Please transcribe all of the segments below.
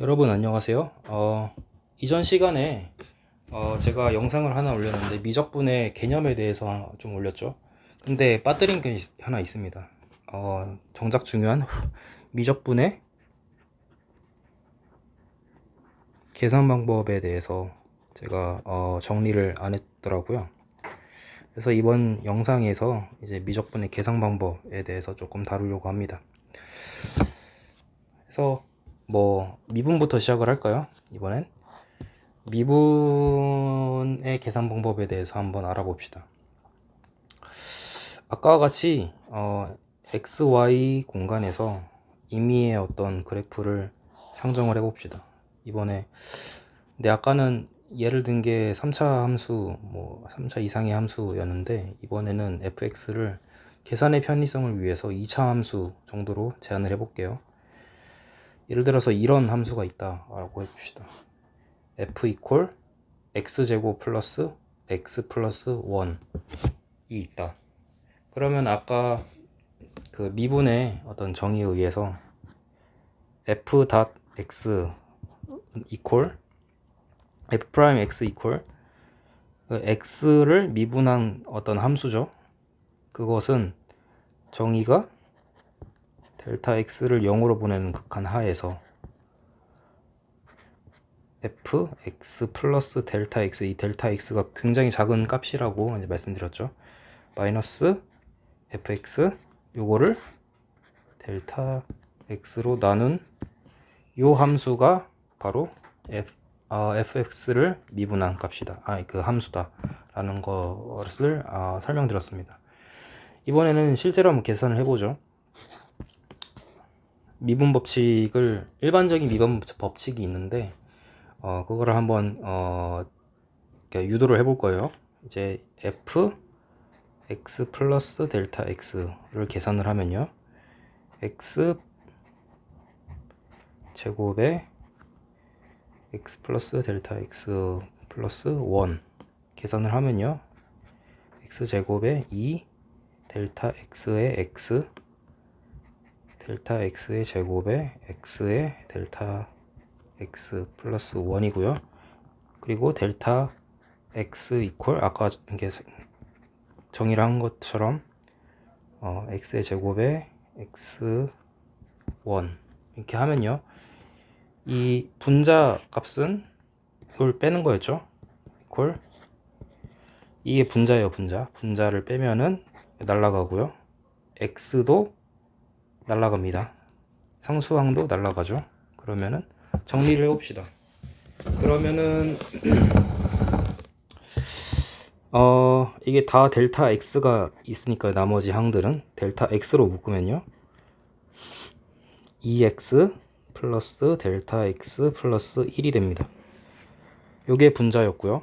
여러분 안녕하세요. 어, 이전 시간에 어, 제가 영상을 하나 올렸는데 미적분의 개념에 대해서 좀 올렸죠. 근데 빠뜨린 게 있- 하나 있습니다. 어, 정작 중요한 미적분의 계산 방법에 대해서 제가 어, 정리를 안 했더라고요. 그래서 이번 영상에서 이제 미적분의 계산 방법에 대해서 조금 다루려고 합니다. 그래서 뭐 미분부터 시작을 할까요? 이번엔 미분의 계산 방법에 대해서 한번 알아봅시다. 아까와 같이 어, x, y 공간에서 임의의 어떤 그래프를 상정을 해봅시다. 이번에 근데 아까는 예를 든 게 3차 함수, 뭐 3차 이상의 함수였는데 이번에는 fx를 계산의 편의성을 위해서 2차 함수 정도로 제한을 해볼게요. 예를 들어서 이런 함수가 있다라고 해봅시다. f 이퀄 x 제곱 플러스 x 플러스 1이 있다. 그러면 아까 그 미분의 어떤 정의에 의해서 f 닷 x 이퀄 f 프라임 x 이퀄 그 x를 미분한 어떤 함수죠. 그것은 정의가 델타 x를 0으로 보내는 극한 하에서 f x 플러스 델타 x 이 델타 x가 굉장히 작은 값이라고 이제 말씀드렸죠. 마이너스 fx 요거를 델타 x로 나눈 요 함수가 바로 f 어, fx를 미분한 값이다. 아, 그 함수다라는 것을 어, 설명드렸습니다. 이번에는 실제로 한번 계산을 해보죠. 미분 법칙을 일반적인 미분 법칙이 있는데 어 그거를 한번 어 유도를 해볼 거예요. 이제 f x 플러스 델타 x를 계산을 하면요. x 제곱에 x 플러스 델타 x 플러스 1 계산을 하면요. x 제곱에 2 델타 x의 x 델타 x의 제곱에 x의 델타 x 플러스 1이고요. 그리고 델타 x 이퀄 아까 정의를 한 것처럼 어, x의 제곱에 x 1 이렇게 하면요. 이 분자 값은 이걸 빼는 거였죠. 이퀄 이게 분자예요, 분자. 분자를 빼면은 날라가고요. x도 날라갑니다. 상수항도 날라가죠. 그러면은 정리를 해봅시다. 그러면은 어 이게 다 델타 x가 있으니까 나머지 항들은 델타 x로 묶으면요. 2x 플러스 델타 x 플러스 1이 됩니다. 요게 분자였고요.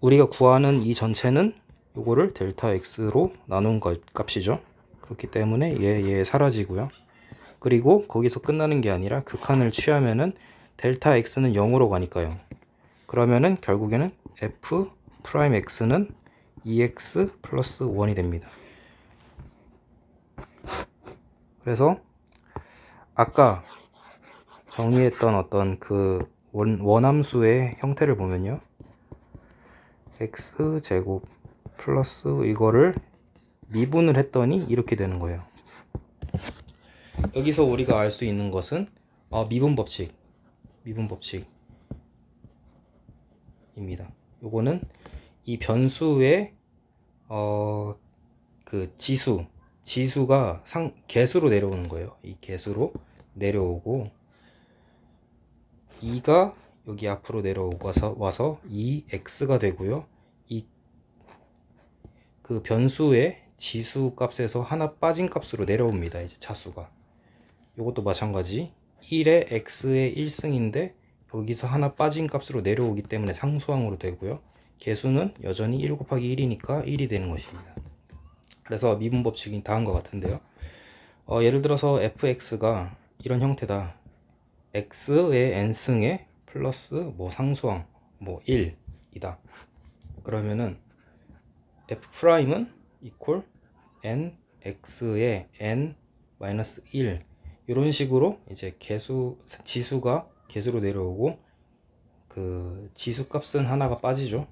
우리가 구하는 이 전체는 요거를 델타 x로 나눈 것 값이죠. 그렇기 때문에 얘, 얘 사라지고요. 그리고 거기서 끝나는 게 아니라 극한을 취하면은 델타 x는 0으로 가니까요. 그러면은 결국에는 f 프라임 x는 2x 플러스 1이 됩니다. 그래서 아까 정리했던 어떤 그 원, 원함수의 형태를 보면요. x 제곱 플러스 이거를 미분을 했더니 이렇게 되는 거예요. 여기서 우리가 알 수 있는 것은 어, 미분 법칙, 미분 법칙입니다. 요거는 이 변수의 어, 그 지수, 지수가 상 개수로 내려오는 거예요. 이 개수로 내려오고 2가 여기 앞으로 내려오고 와서, 와서 2x가 되고요. 이 그 변수의 지수 값에서 하나 빠진 값으로 내려옵니다. 이제 차수가. 이것도 마찬가지. 1의 x의 1승인데 여기서 하나 빠진 값으로 내려오기 때문에 상수항으로 되고요. 개수는 여전히 1 곱하기 1이니까 1이 되는 것입니다. 그래서 미분 법칙이 다음과 같은데요. 어, 예를 들어서 fx가 이런 형태다. x의 n승에 플러스 뭐 상수항 뭐 1이다. 그러면은 f 프라임은 이퀄 n x의 n 마이너스 1 이런 식으로 이제 개수 지수가 개수로 내려오고 그 지수 값은 하나가 빠지죠.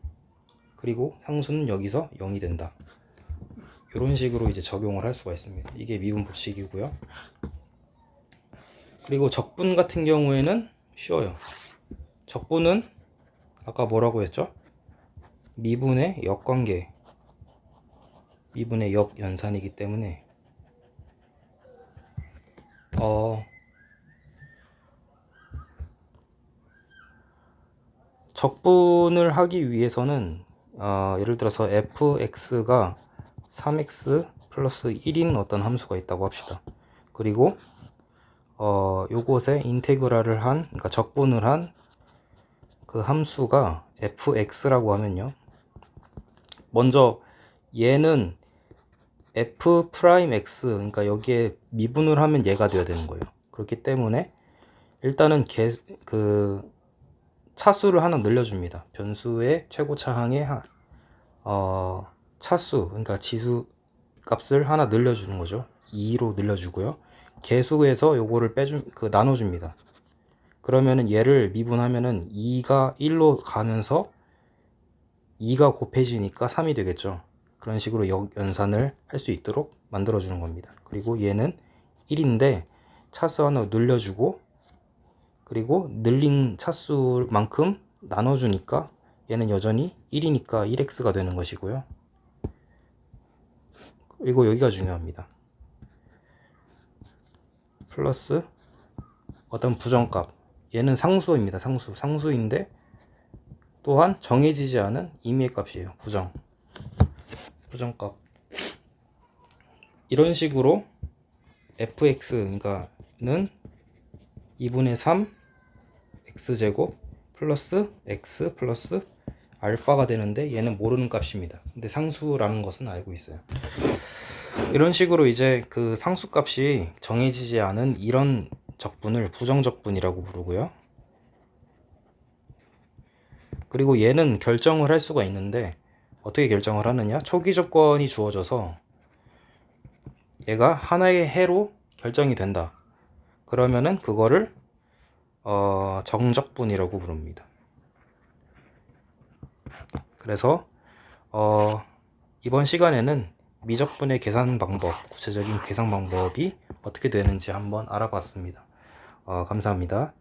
그리고 상수는 여기서 0이 된다. 이런 식으로 이제 적용을 할 수가 있습니다. 이게 미분 법칙이고요. 그리고 적분 같은 경우에는 쉬워요. 적분은 아까 뭐라고 했죠? 미분의 역관계, 미분의 역연산이기 때문에 어 적분을 하기 위해서는 어, 예를 들어서 fx가 3x 플러스 1인 어떤 함수가 있다고 합시다. 그리고 어, 요것에 인테그랄을 한, 그러니까 적분을 한 그 함수가 fx라고 하면요. 먼저 얘는 f 프라임 x, 그러니까 여기에 미분을 하면 얘가 돼야 되는 거예요. 그렇기 때문에 일단은 개, 그 차수를 하나 늘려줍니다. 변수의 최고 차항의 하, 어, 차수, 그러니까 지수 값을 하나 늘려주는 거죠. 2로 늘려주고요. 개수에서 요거를 빼주, 그 나눠줍니다. 그러면은 얘를 미분하면은 2가 1로 가면서 2가 곱해지니까 3이 되겠죠. 그런 식으로 역 연산을 할 수 있도록 만들어 주는 겁니다. 그리고 얘는 1인데 차수 하나 늘려주고 그리고 늘린 차수만큼 나눠주니까 얘는 여전히 1이니까 1x가 되는 것이고요. 그리고 여기가 중요합니다. 플러스 어떤 부정값. 얘는 상수입니다. 상수. 상수인데 또한 정해지지 않은 임의의 값이에요. 부정. 부정값. 이런 식으로 fx 그러니까는 2분의 3 x제곱 플러스 x 플러스 알파가 되는데 얘는 모르는 값입니다. 근데 상수라는 것은 알고 있어요. 이런 식으로 이제 그 상수 값이 정해지지 않은 이런 적분을 부정적분이라고 부르고요. 그리고 얘는 결정을 할 수가 있는데 어떻게 결정을 하느냐? 초기 조건이 주어져서 얘가 하나의 해로 결정이 된다. 그러면은 그거를 어, 정적분이라고 부릅니다. 그래서 어, 이번 시간에는 미적분의 계산 방법, 구체적인 계산 방법이 어떻게 되는지 한번 알아봤습니다. 어, 감사합니다.